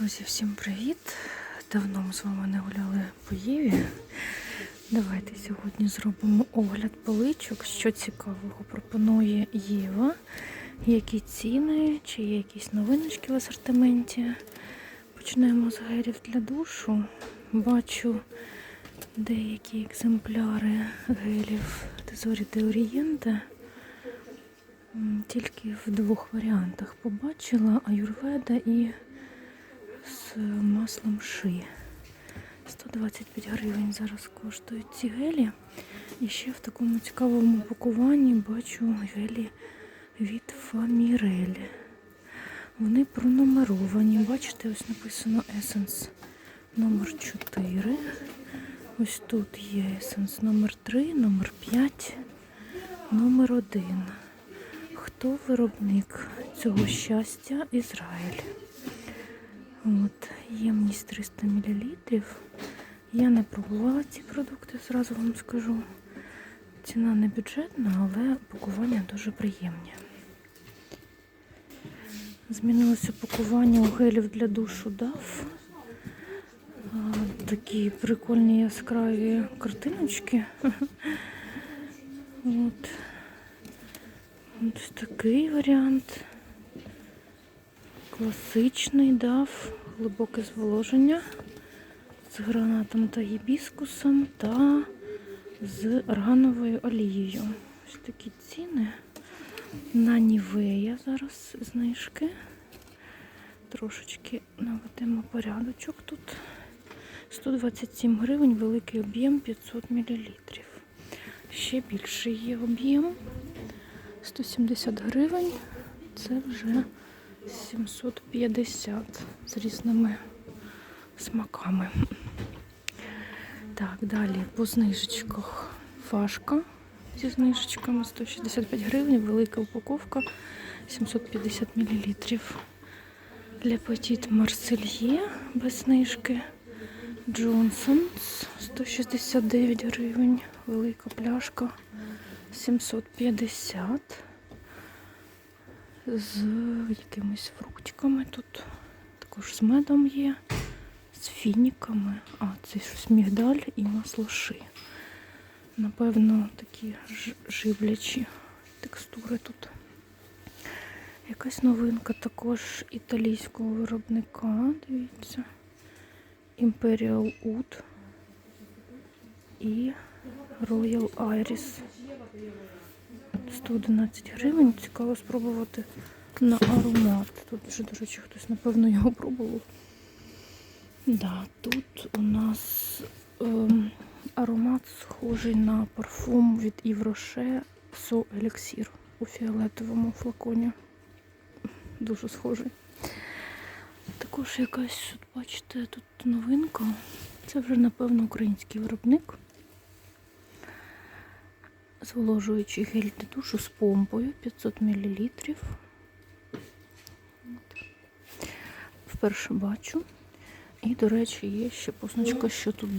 Друзі, всім привіт! Давно ми з вами не гуляли по Єві. Давайте сьогодні зробимо огляд поличок. Що цікавого пропонує Єва. Які ціни, чи є якісь новиночки в асортименті. Почнемо з гелів для душу. Бачу деякі екземпляри гелів Тезорі де Орієнте. Тільки в двох варіантах побачила аюрведа і з маслом ши. 125 гривень зараз коштують ці гелі. І ще в такому цікавому пакуванні бачу гелі від Фамірель. Вони пронумеровані. Бачите, ось написано Essence номер 4. Ось тут є Essence номер 3, номер 5, номер 1. Хто виробник цього щастя? Ізраїль. От, ємність 300 мл. Я не пробувала ці продукти, зразу вам скажу. Ціна не бюджетна, але пакування дуже приємні. Змінилося пакування у гелів для душу DAF. Такі прикольні яскраві картиночки. От. Ось такий варіант. Класичний дав, глибоке зволоження з гранатом та гібіскусом та з органовою олією. Ось такі ціни. На Нівея зараз знижки. Трошечки наведемо порядочок тут. 127 гривень, великий об'єм 500 мл. Ще більший є об'єм. 170 гривень. Це вже 750 з різними смаками. Так, далі по знижечках фашка зі знижечками 165 гривень, велика упаковка 750 мл. Для Petit Марсельє без знижки. Джонсонс 169 гривень, велика пляшка 750 з якимись фруктиками тут. Також з медом є, з фініками. А, це щось мігдаль і масло ши. Напевно, такі живлячі текстури тут. Якась новинка також італійського виробника. Дивіться. Imperial Oud і Royal Iris. 111 гривень. Цікаво спробувати на аромат. Тут вже, до речі, хтось, напевно, його пробував. Да, тут у нас ем, аромат схожий на парфум від Rocher So Elixir у фіолетовому флаконі. Дуже схожий. Також якась, бачите, тут новинка. Це вже, напевно, український виробник. Зволожуючий гель для душу з помпою 500 мл. Вперше бачу. І, до речі, є ще позначка, що тут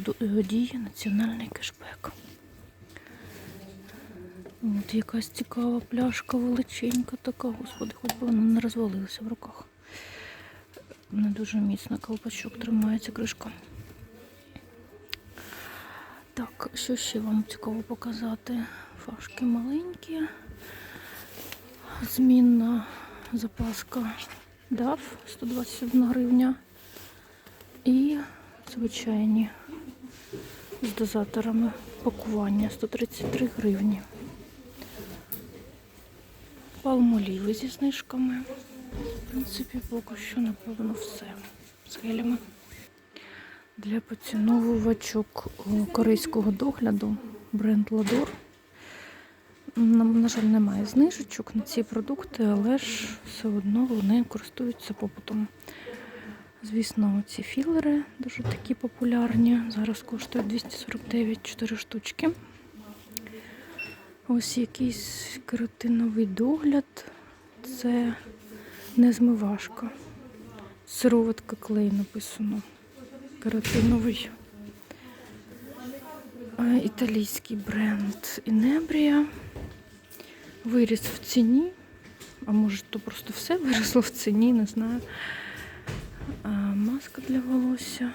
діє національний кешбек. От якась цікава пляшка величенька така, господи, хоч би вона не розвалилася в руках. Не дуже міцно колпачок тримається кришка. Так, що ще вам цікаво показати? Фашки маленькі. Змінна запаска DAF 121 гривня. І звичайні з дозаторами пакування 133 гривні. Палмоліви зі знижками. В принципі, поки що, напевно, все з гелями. Для поціновувачок корейського догляду бренд Ладор. На, жаль, немає знижечок на ці продукти, але ж все одно вони користуються попитом. Звісно, ці філери дуже такі популярні. Зараз коштують 249 4 штучки. Ось якийсь кератиновий догляд. Це не змивашка. Сироватка клей написано. Кератиновий. Е, Італійський бренд Інебрія. Виріс в ціні. А може, то просто все виросло в ціні, не знаю. А маска для волосся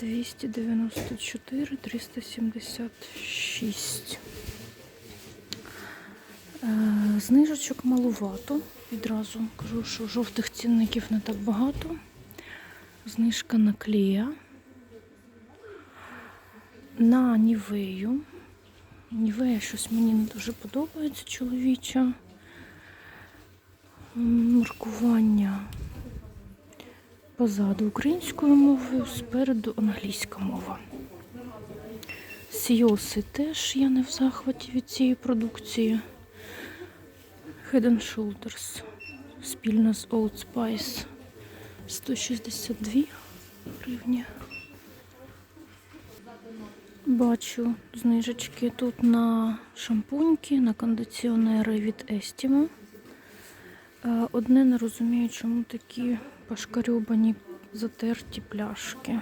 294 376. Е, Знижечок малувато. Відразу кажу, що жовтих цінників не так багато. Знижка на клея. На нівею. Нівея щось мені не дуже подобається чоловіча. Маркування позаду українською мовою, спереду англійська мова. Сіоси теж я не в захваті від цієї продукції. Head and Shoulders спільно з Old Spice 162 гривні. Бачу знижечки тут на шампуньки, на кондиціонери від Estimo. Е, Одне не розумію, чому такі пошкарьобані затерті пляшки.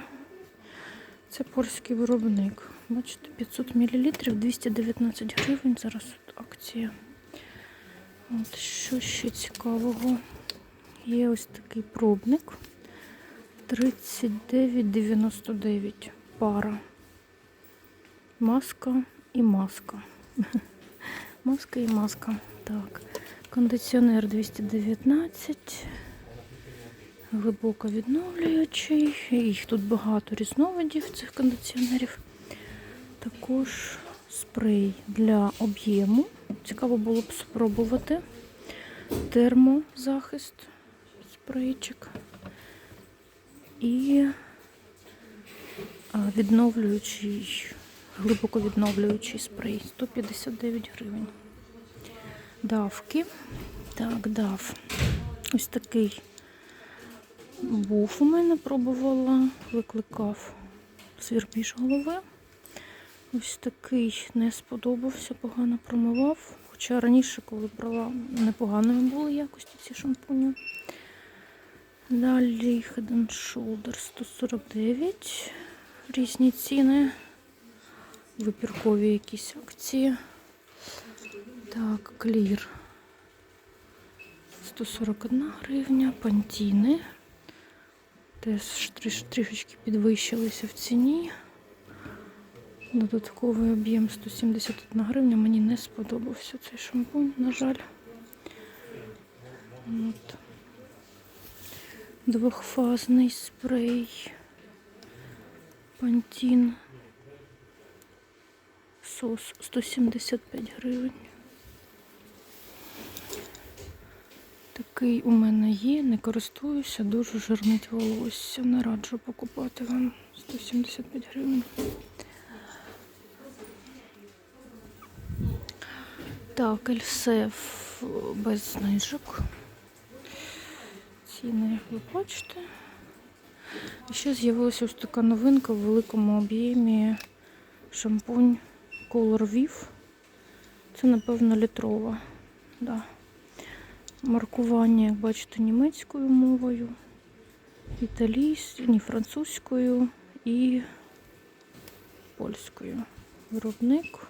Це польський виробник. Бачите, 500 мл, 219 гривень. Зараз тут акція. От що ще цікавого? Є ось такий пробник. 39,99 пара. Маска і маска. Маска і маска. Так. Кондиціонер 219. Глибоко відновлюючий. Їх тут багато різновидів цих кондиціонерів. Також спрей для об'єму. Цікаво було б спробувати. Термозахист, спрейчик. І відновлюючий, глибоко відновлюючий спрей 159 гривень. Давки. Так, дав. Ось такий був у мене, пробувала, викликав свірбіж голови. Ось такий не сподобався, погано промивав. Хоча раніше, коли брала, непоганою були якості ці шампуні. Далі Head and Shoulder 149. Різні ціни. Випіркові якісь акції. Так, клір 141 гривня, пантіни. Теж трішечки підвищилися в ціні. Додатковий об'єм 171 гривня. Мені не сподобався цей шампунь, на жаль. От. Двохфазний спрей. Пантін. Сос 175 гривень. Такий у мене є, не користуюся, дуже жирнить волосся. Не раджу покупати вам 175 гривень. Так, Ельсеф без знижок. Ціни, як ви бачите. І ще з'явилася ось така новинка в великому об'ємі шампунь Color Viv. Це, напевно, літрова. Да. Маркування, як бачите, німецькою мовою, італійською, ні, французькою і польською. Виробник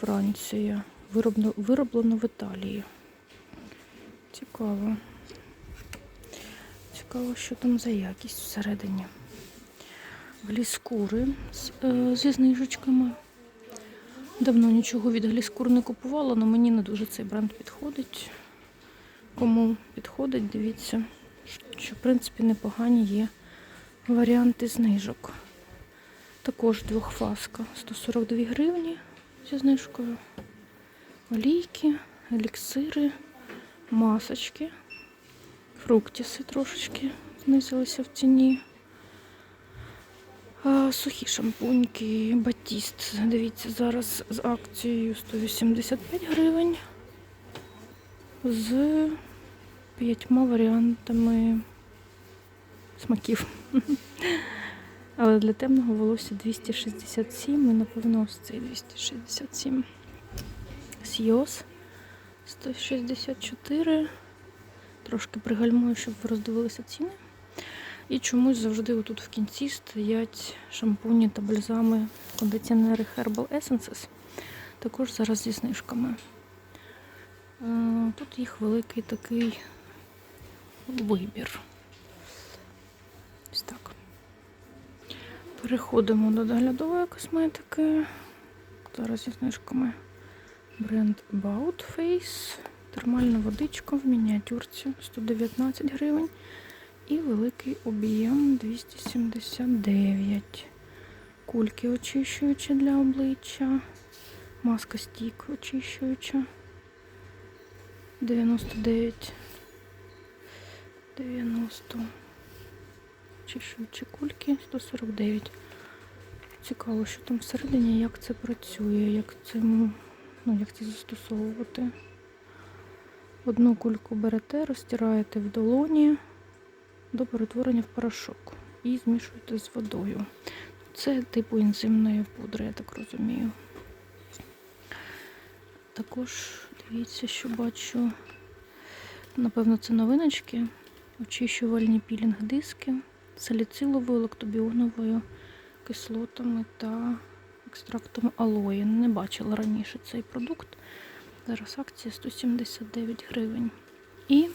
Франція. Вироблено, вироблено в Італії. Цікаво. Цікаво, що там за якість всередині. Гліскури з, е, зі знижечками. Давно нічого від гліскур не купувала, але мені не дуже цей бренд підходить. Кому підходить, дивіться, що в принципі непогані є варіанти знижок. Також двохфаска 142 гривні зі знижкою. Олійки, еліксири, масочки, фруктіси трошечки знизилися в ціні. А, Сухі шампуньки, батіст. Дивіться, зараз з акцією 185 гривень. З п'ятьма варіантами смаків. Але для темного волосся 267 і, напевно, ось цей 267. Сіос 164. Трошки пригальмую, щоб ви роздивилися ціни. І чомусь завжди отут в кінці стоять шампуні та бальзами, кондиціонери Herbal Essences. Також зараз зі знижками. Е, тут їх великий такий вибір. Ось так. Переходимо до доглядової косметики. Зараз зі знижками бренд About Face. Термальна водичка в мініатюрці 119 гривень. І великий об'єм 279. Кульки очищуючі для обличчя. Маска стік очищуюча. 99. 90. Очищуючі кульки 149. Цікаво, що там всередині, як це працює, як це, ну, як це застосовувати. Одну кульку берете, розтираєте в долоні до перетворення в порошок і змішуєте з водою. Це типу ензимної пудри, я так розумію. Також дивіться, що бачу, напевно, це новиночки, очищувальні пілінг-диски саліциловою, лактобіоновою кислотами та екстрактом алої. Не бачила раніше цей продукт. Зараз акція 179 гривень. І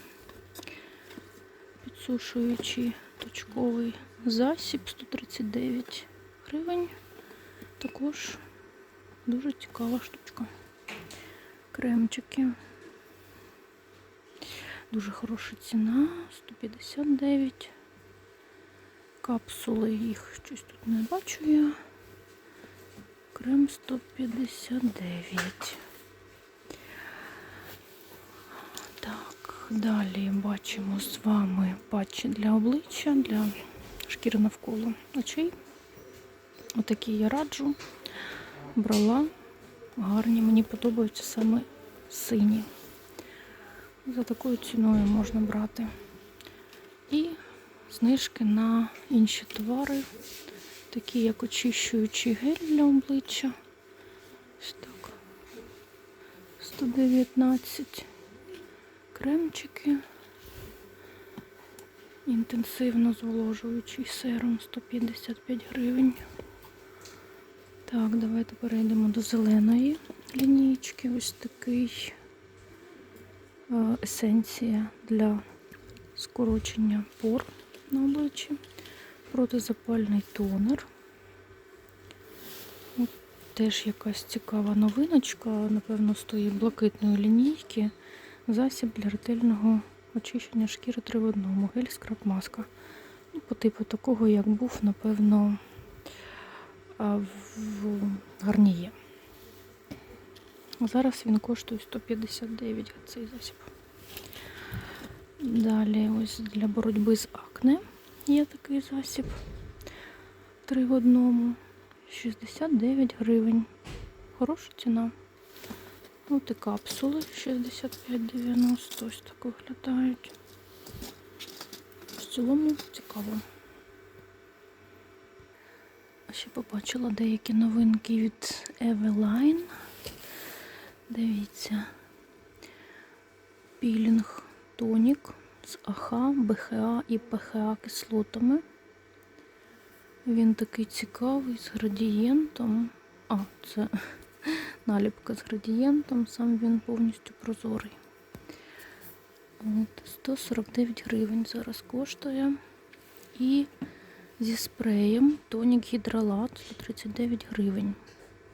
підсушуючий точковий засіб 139 гривень. Також дуже цікава штучка. Кремчики. Дуже хороша ціна 159. Капсули їх щось тут не бачу я. Крем 159. Так, далі бачимо з вами патчі для обличчя, для шкіри навколо очей. Отакі я раджу. Брала. Гарні, мені подобаються саме сині. За такою ціною можна брати. І знижки на інші товари, такі як очищуючий гель для обличчя. Ось так. 119 кремчики. Інтенсивно зволожуючий серум 155 гривень. Так, давайте перейдемо до зеленої лінійки. Ось такий е, есенція для скорочення пор на обличчі, протизапальний тонер. Теж якась цікава новиночка, напевно, з тої блакитної лінійки. Засіб для ретельного очищення шкіри 3 в одному. Гель скраб маска. Ну, по типу такого, як був, напевно, в гарніє. Зараз він коштує 159 цей засіб. Далі ось для боротьби з акне є такий засіб. Три в одному. 69 гривень. Хороша ціна. От і капсули 65,90. Ось так виглядають. В цілому цікаво. Ще побачила деякі новинки від Eveline. Дивіться. Пілінг тонік з АХ, БХА і ПХА кислотами. Він такий цікавий з градієнтом. А, це наліпка з градієнтом, сам він повністю прозорий. От, 149 гривень зараз коштує. І зі спреєм тонік гідролат 139 гривень.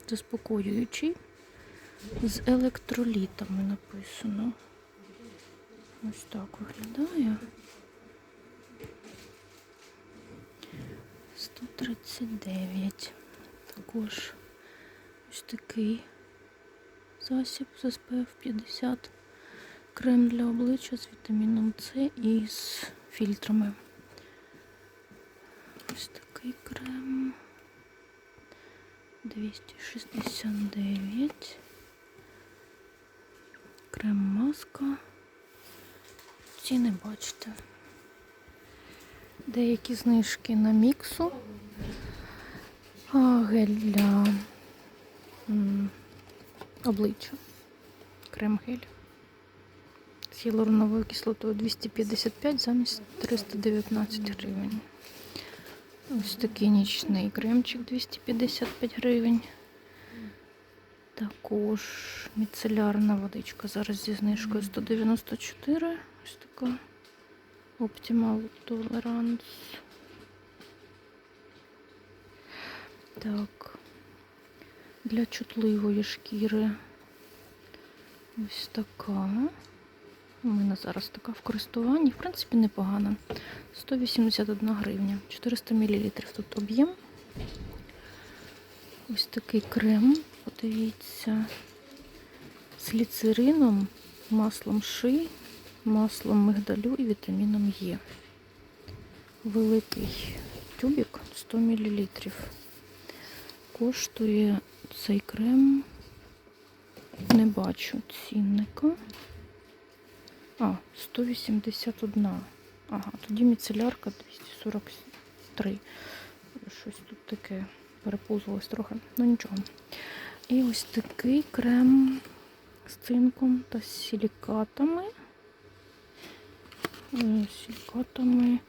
Заспокоюючий. З електролітами написано. Ось так виглядає. 139. Також ось такий засіб з SPF 50. Крем для обличчя з вітаміном С і з фільтрами. Ось такий крем. 269. Крем маска. Ціни бачите. Деякі знижки на міксу. А, гель для обличчя. Крем-гель. З гіалуроновою кислотою 255 замість 319 гривень. Ось такий нічний кремчик 255 гривень. Також міцелярна водичка зараз зі знижкою 194. Ось така Optimal Tolerance. Так. Для чутливої шкіри ось така. У мене зараз така в користуванні. В принципі, непогана. 181 гривня. 400 мл тут об'єм. Ось такий крем, подивіться, з ліцерином, маслом ши, маслом мигдалю і вітаміном Е. Великий тюбик 100 мл. Коштує цей крем, не бачу цінника. А, 181. Ага, тоді міцелярка 243. Щось тут таке перепузувалось трохи, ну нічого. І ось такий крем з цинком та силікатами. Е, Силікатами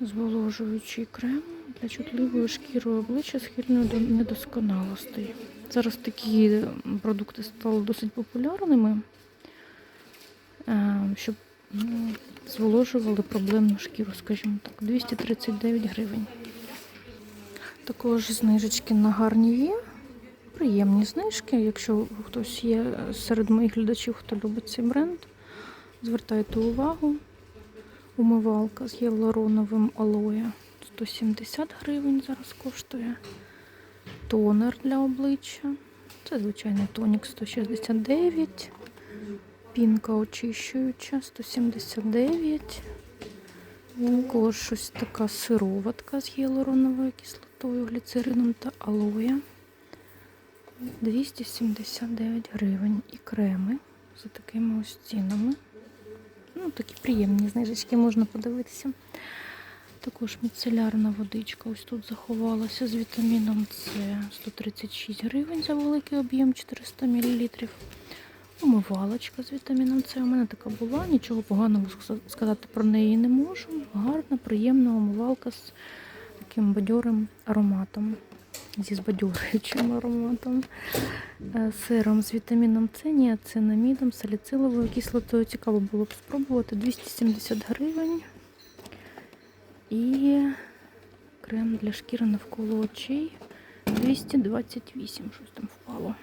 зволожуючий крем для чутливої шкіри обличчя схильної до недосконалостей. Зараз такі продукти стали досить популярними, е, щоб ну, зволожували проблемну шкіру, скажімо так. 239 гривень. Також знижечки на гарні є. Приємні знижки. Якщо хтось є серед моїх глядачів, хто любить цей бренд, звертайте увагу. Умивалка з гіалуроновим алоє 170 гривень зараз коштує. Тонер для обличчя. Це звичайний тонік 169. Пінка очищуюча 179. Також щось така сироватка з гіалуроновою кислотою, гліцерином та алоє. 279 гривень. І креми за такими ось цінами. Ну, такі приємні знижечки можна подивитися. Також міцелярна водичка ось тут заховалася з вітаміном С 136 гривень за великий об'єм 400 мл. Умивалочка з вітаміном С. У мене така була, нічого поганого сказати про неї не можу. Гарна, приємна умивалка з таким бадьорим ароматом. Зі збадьорюючим ароматом. Е, Сиром з вітаміном С, ніацинамідом, саліциловою кислотою. Цікаво було б спробувати. 270 гривень. І крем для шкіри навколо очей 228, щось там впало.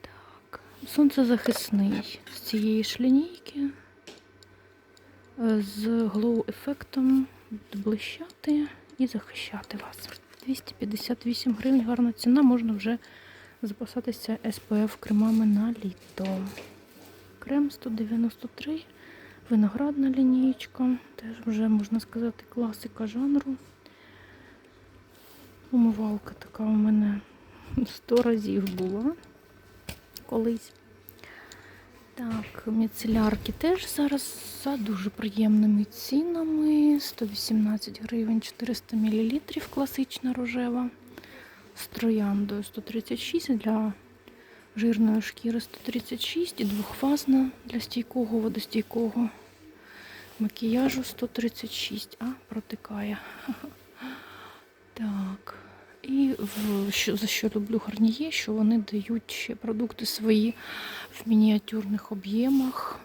Так, сонцезахисний з цієї ж лінійки. Е, З глоу-ефектом блищати і захищати вас. 258 гривень, гарна ціна, можна вже запасатися SPF кремами на літо. Крем 193, виноградна лінійка, теж вже можна сказати класика жанру. Умивалка така у мене 100 разів була колись. Так, міцелярки теж зараз за дуже приємними цінами. 118 гривень 400 мл класична рожева. З трояндою 136 для жирної шкіри 136 і двохфазна для стійкого водостійкого макіяжу 136, а протикає. Так. І в, що, за що люблю гарніє, що вони дають ще продукти свої в мініатюрних об'ємах.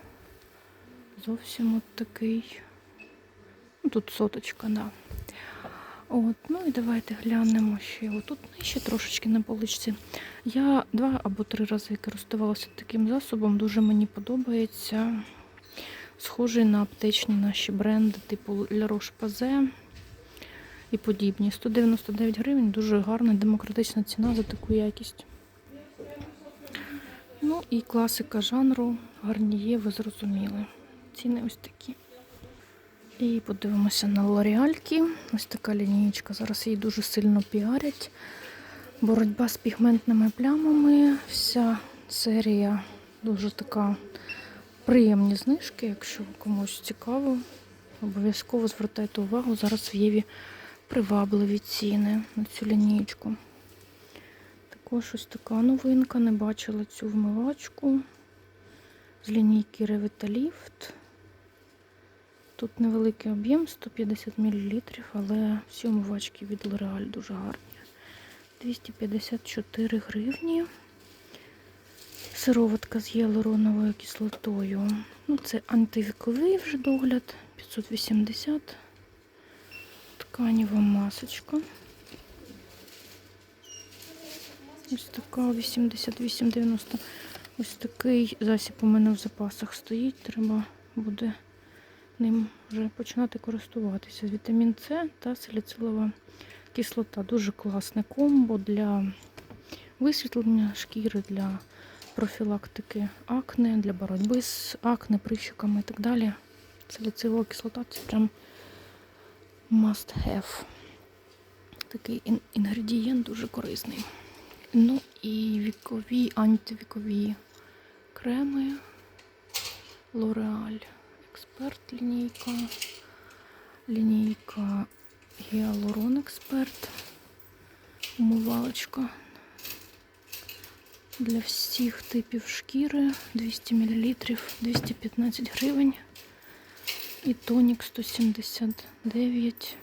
Зовсім от такий. Ну, тут соточка, да. От, ну і давайте глянемо ще. Отут нижче трошечки на поличці. Я два або три рази користувалася таким засобом. Дуже мені подобається. Схожий на аптечні наші бренди, типу La Roche-Posay і подібні. 199 гривень, дуже гарна демократична ціна за таку якість. Ну і класика жанру гарніє, ви зрозуміли. Ціни ось такі. І подивимося на лореальки. Ось така лінієчка. Зараз її дуже сильно піарять. Боротьба з пігментними плямами. Вся серія дуже така приємні знижки. Якщо комусь цікаво, обов'язково звертайте увагу. Зараз в Єві привабливі ціни на цю лінійку. Також ось така новинка. Не бачила цю вмивачку з лінійки Revitalift. Тут невеликий об'єм 150 мл, але всі умивачки від L'Oreal дуже гарні. 254 гривні. Сироватка з гіалуроновою кислотою. Ну, це антивіковий вже догляд. 580. Тканєва масочка. Ось така 88,90. Ось такий засіб у мене в запасах стоїть. Треба буде ним вже починати користуватися. Вітамін С та саліцилова кислота. Дуже класне комбо для висвітлення шкіри, для профілактики акне, для боротьби з акне, прищиками і так далі. Саліцилова кислота це прям must have. Такий ін- інгредієнт дуже корисний. Ну і вікові, антивікові креми. L'Oreal Експерт лінійка. Лінійка Гіалурон Експерт. Умивалочка для всіх типів шкіри 200 мл, 215 гривень. І тонік 179.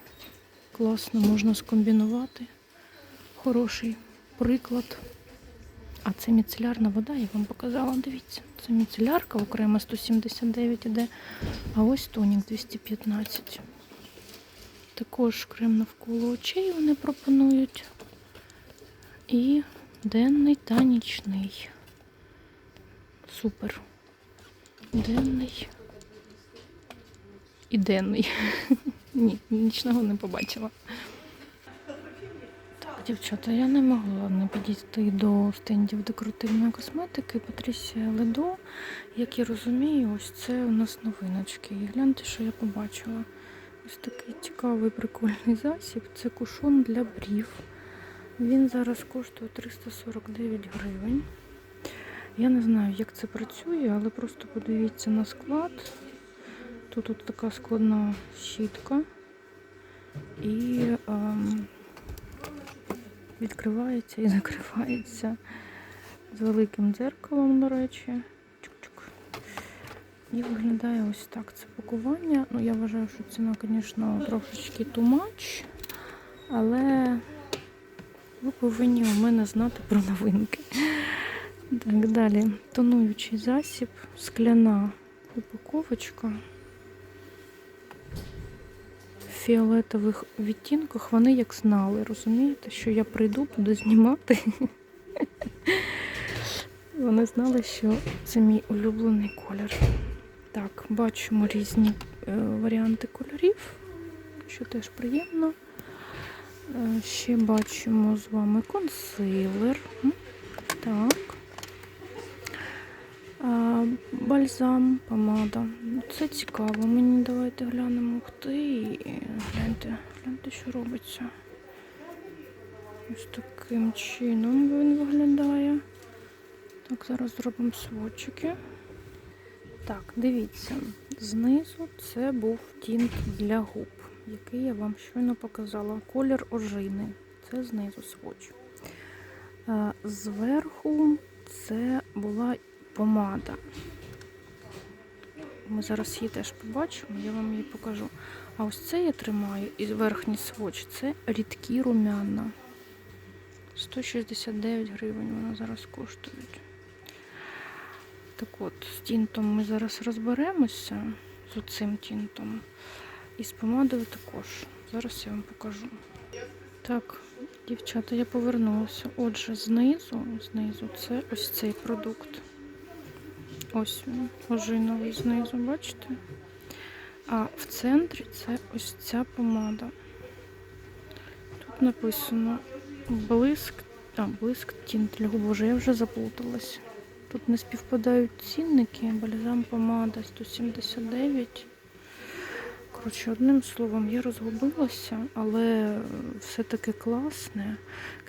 Класно можна скомбінувати. Хороший приклад. А це міцелярна вода, я вам показала, дивіться. Це міцелярка окремо 179 іде, а ось тонік 215. Також крем навколо очей вони пропонують. І денний та нічний. Супер. Денний. І денний. Ні, нічного не побачила. Так, дівчата, я не могла не підійти до стендів декоративної косметики Патрісія Ледо. Як я розумію, ось це у нас новиночки. І гляньте, що я побачила. Ось такий цікавий прикольний засіб. Це кушон для брів. Він зараз коштує 349 гривень. Я не знаю, як це працює, але просто подивіться на склад. Тут от така складна щітка. І ем, відкривається і закривається з великим дзеркалом, до речі. І виглядає ось так це пакування. Ну, я вважаю, що ціна, звісно, трошечки much, але ви повинні у мене знати про новинки. Так, далі. Тонуючий засіб, скляна упаковочка. В фіолетових відтінках вони як знали, розумієте, що я прийду, буду знімати. Вони знали, що це мій улюблений колір. Так, бачимо різні е, варіанти кольорів, що теж приємно. Е, Ще бачимо з вами консилер. Так. Бальзам, помада. Це цікаво. Мені давайте глянемо. Ух ти. Гляньте, гляньте, що робиться. Ось таким чином він виглядає. Так, зараз зробимо сводчики. Так, дивіться, знизу це був тінт для губ, який я вам щойно показала. Колір ожини. Це знизу сводч. Зверху це була помада. Ми зараз її теж побачимо, я вам її покажу. А ось це я тримаю і верхній сводч це рідкі румяна. 169 гривень вона зараз коштують. Так от, з тінтом ми зараз розберемося, з оцим тінтом. І з помадою також. Зараз я вам покажу. Так, дівчата, я повернулася. Отже, знизу, знизу це ось цей продукт. Ось він, ожиновий знизу, бачите? А в центрі це ось ця помада. Тут написано блиск, а, блиск тінт. Боже, я вже заплуталась. Тут не співпадають цінники, бальзам помада 179. Коротше, одним словом, я розгубилася, але все-таки класне.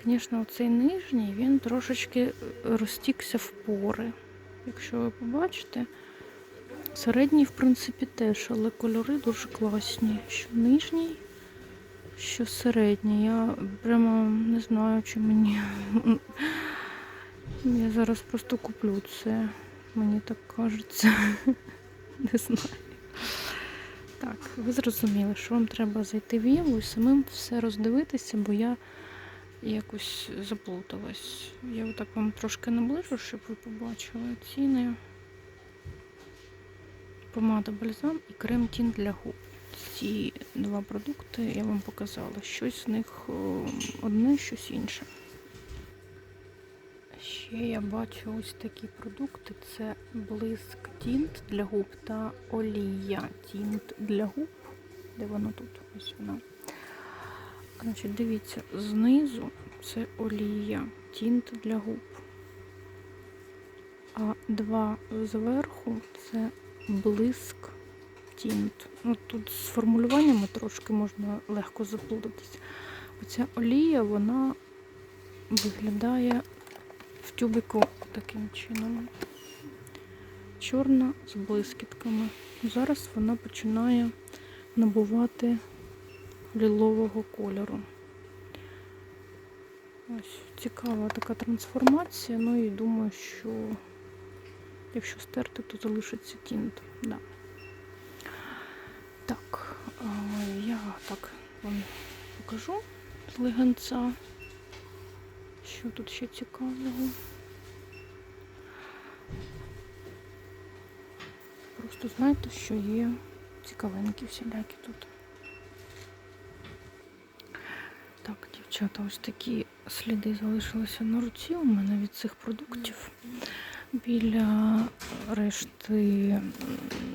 Звісно, цей нижній він трошечки розтікся в пори. Якщо ви побачите, середній, в принципі, теж, але кольори дуже класні. Що нижній, що середній. Я прямо не знаю, чи мені. Я зараз просто куплю це. Мені так кажеться. Не знаю. Так, ви зрозуміли, що вам треба зайти в Єву і самим все роздивитися, бо я якось заплуталась. Я отак вам трошки наближу, щоб ви побачили ціни. Помада бальзам і крем тін для губ. Ці два продукти я вам показала. Щось з них одне, щось інше. Ще я бачу ось такі продукти. Це блиск тінт для губ та олія тінт для губ. Де воно тут? Ось вона. Значить, дивіться, знизу це олія тінт для губ. А два зверху це блиск тінт. Ну, тут з формулюваннями трошки можна легко заплутатись. Оця олія, вона виглядає тюбику таким чином. Чорна з блискітками. Зараз вона починає набувати лілового кольору. Ось цікава така трансформація. Ну і думаю, що якщо стерти, то залишиться тінт. Да. Так, я так вам покажу з легенця. Що тут ще цікавого? Просто знаєте, що є цікавинки всілякі тут. Так, дівчата, ось такі сліди залишилися на руці у мене від цих продуктів. Біля решти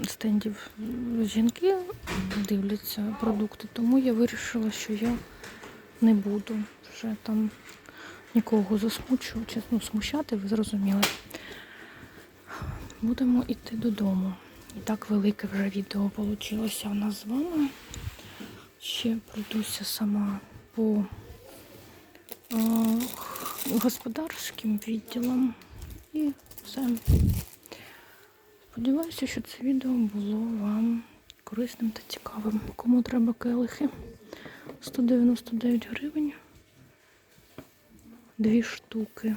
стендів жінки дивляться продукти, тому я вирішила, що я не буду вже там нікого засмучувати, ну, смущати, ви зрозуміли. Будемо йти додому. І так велике вже відео вийшло у нас з вами. Ще пройдуся сама по е, господарським відділам. І все. Сподіваюся, що це відео було вам корисним та цікавим. Кому треба келихи? 199 гривень. Дві штуки.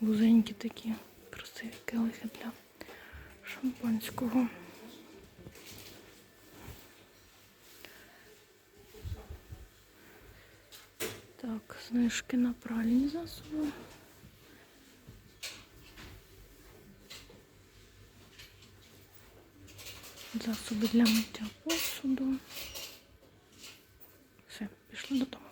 Вузенькі такі красиві келихи для шампанського. Так, знижки на пральні засоби. Засоби для миття посуду. Все, пішли додому.